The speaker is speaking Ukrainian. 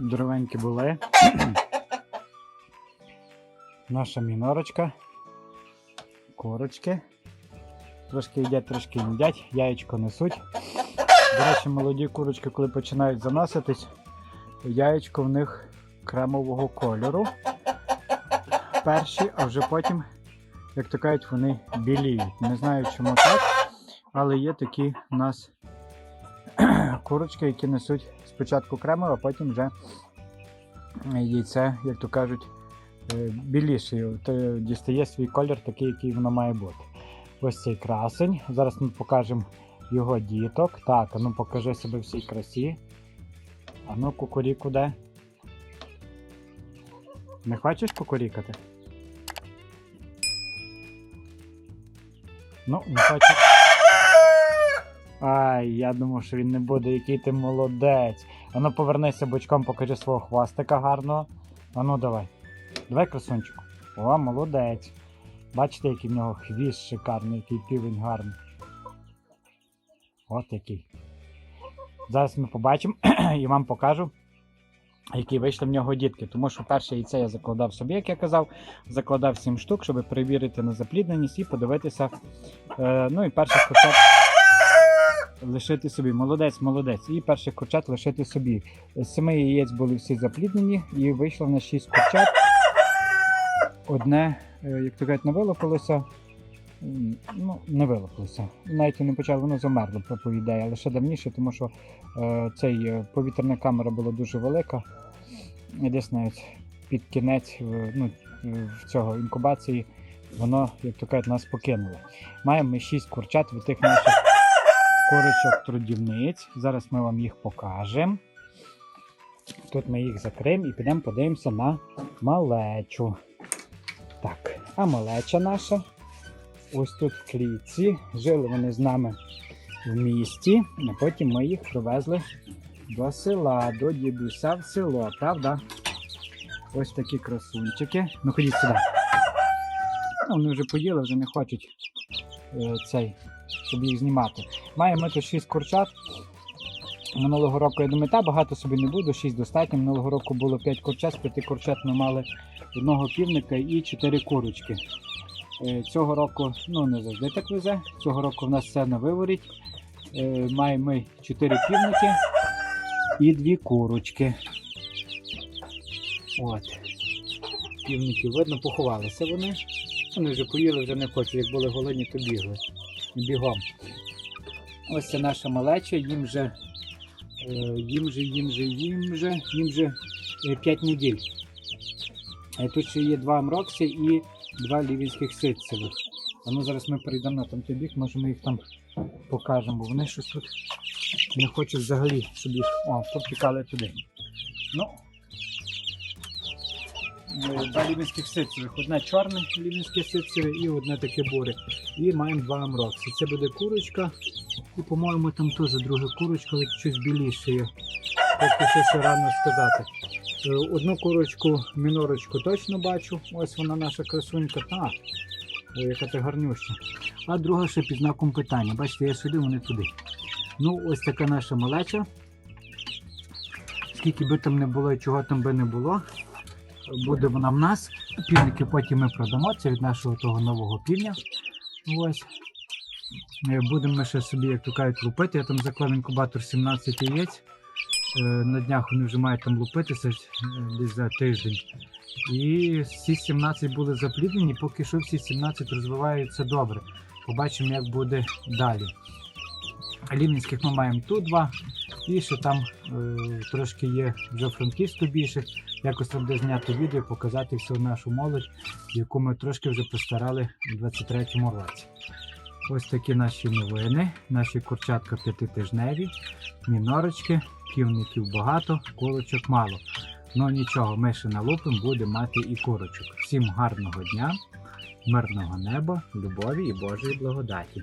Здоровенькі були. Наша мінорочка. Курочки. Трошки їдять, трошки їдять, яєчко несуть. До речі, молоді курочки, коли починають заноситись, яєчко в них кремового кольору. Перші, а вже потім, як то кажуть, вони біліють. Не знаю, чому так, але є такі у нас курочки, які несуть спочатку кремове, а потім вже яйце, як то кажуть, е, біліше. То дістає свій колір такий, який воно має бути. Ось цей красень. Зараз ми покажемо його діток. Так, ну покажи себе всій красі. А ну кукуріку де? Не хочеш кукурікати? Ну, не хочеш. Ай, я думав, що він не буде, який ти молодець. Ану повернися бочком, покажи свого хвостика гарного. Ану давай. Давай красунчику. О, молодець. Бачите, який в нього хвіст шикарний, який півень гарний. От який. Зараз ми побачимо і вам покажу, які вийшли в нього дітки. Тому що перше яйце я закладав собі, як я казав, закладав 7 штук, щоб перевірити на заплідненість і подивитися. Е, ну і перших курчат лишити собі. Молодець, молодець. І перших курчат лишити собі. Семи яєць були всі запліднені і вийшло на 6 курчат. Одне, е, як то кажуть, не вилупилося. М, Ну, не вилупилося. Навіть не почало, воно замерло, по- ідеї, але ще давніше, тому що е, цей е, повітряна камера була дуже велика. Десь навіть під кінець ну, е, в цього інкубації воно, як то кажуть, нас покинуло. Маємо ми 6 курчат від тих наших курочок трудівниць. Зараз ми вам їх покажемо. Тут ми їх закриємо і підемо подивимося на малечу. Так, а малеча наша. Ось тут в клітці. Жили вони з нами в місті, а потім ми їх привезли до села, до дідуся в село, правда? Ось такі красунчики. Ну ходіть сюди. Ну, вони вже поїли, вже не хочуть е, цей, щоб їх знімати. Маємо ми тут 6 курчат. Минулого року, я думаю, та багато собі не буду, 6 достатньо. Минулого року було 5 курчат, з 5 курчат ми мали одного півника і 4 курочки. Е, Цього року ну, не завжди так везе. Цього року в нас все на виворіть. Е, Маємо ми 4 півники і 2 курочки. От. Півників видно, поховалися вони. Вони вже поїли, вже не хочуть. Як були голодні, то бігли. Бігом. Ось це наша малеча, їм вже, е, їм же, їм же, їм же, їм же 5 неділь. Е, Тут ще є два амрокси і два лівінських ситцевих. А ну зараз ми перейдемо на там той бік, може ми їх там покажемо, бо вони щось тут не хочуть взагалі, щоб їх о, повтікали туди. Ну, е, два лівінських ситцевих. Одне чорне лівінське ситцеве і одне таке буре. І маємо два амрокси. Це буде курочка. І, по-моєму, там теж друга курочка, але щось біліше є. Тобто ще рано сказати. Е, Одну курочку, мінорочку точно бачу. Ось вона наша красунька. Та, яка ти гарнюща. А друга ще під знаком питання. Бачите, я сюди, вони туди. Ну, ось така наша малеча. Скільки би там не було і чого там би не було, буде вона в нас. Півники потім ми продамо. Це від нашого того нового півня. Ось. Е, Будемо ми ще собі, як то кажуть, лупити. Я там заклав інкубатор 17 яєць. Е, На днях вони вже мають там лупитися е, десь за тиждень. І всі 17 були запліднені, поки що всі 17 розвиваються добре. Побачимо, як буде далі. Лівненських ми маємо тут два, і ще там е, трошки є вже франківську більше. Якось там буде зняти відео, показати всю нашу молодь, яку ми трошки вже постарали у 23-му році. Ось такі наші новини, наші курчатка п'ятитижневі, мінорочки, півників багато, курочок мало. Ну нічого, ми ще налупимо, будемо мати і курочок. Всім гарного дня, мирного неба, любові і Божої благодаті.